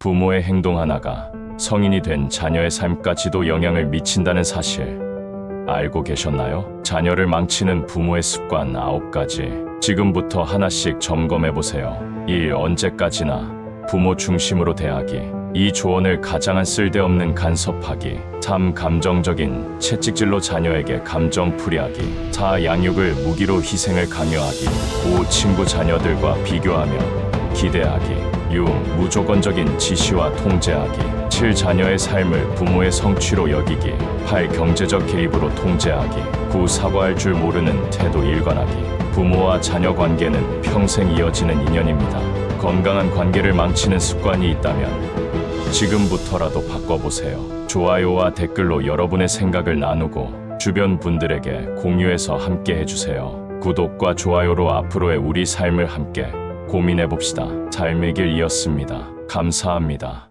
부모의 행동 하나가 성인이 된 자녀의 삶까지도 영향을 미친다는 사실 알고 계셨나요? 자녀를 망치는 부모의 습관 9가지. 지금부터 하나씩 점검해 보세요. 1. 언제까지나 부모 중심으로 대하기. 이 조언을 가장한 쓸데없는 간섭하기. 3. 감정적인 채찍질로 자녀에게 감정 풀이하기. 4. 양육을 무기로 희생을 강요하기. 5. 친구 자녀들과 비교하며 기대하기. 6. 무조건적인 지시와 통제하기. 7. 자녀의 삶을 부모의 성취로 여기기. 8. 경제적 개입으로 통제하기. 9. 사과할 줄 모르는 태도 일관하기. 부모와 자녀 관계는 평생 이어지는 인연입니다. 건강한 관계를 망치는 습관이 있다면 지금부터라도 바꿔보세요. 좋아요와 댓글로 여러분의 생각을 나누고 주변 분들에게 공유해서 함께 해주세요. 구독과 좋아요로 앞으로의 우리 삶을 함께 고민해봅시다. 삶의 길 이었습니다. 감사합니다.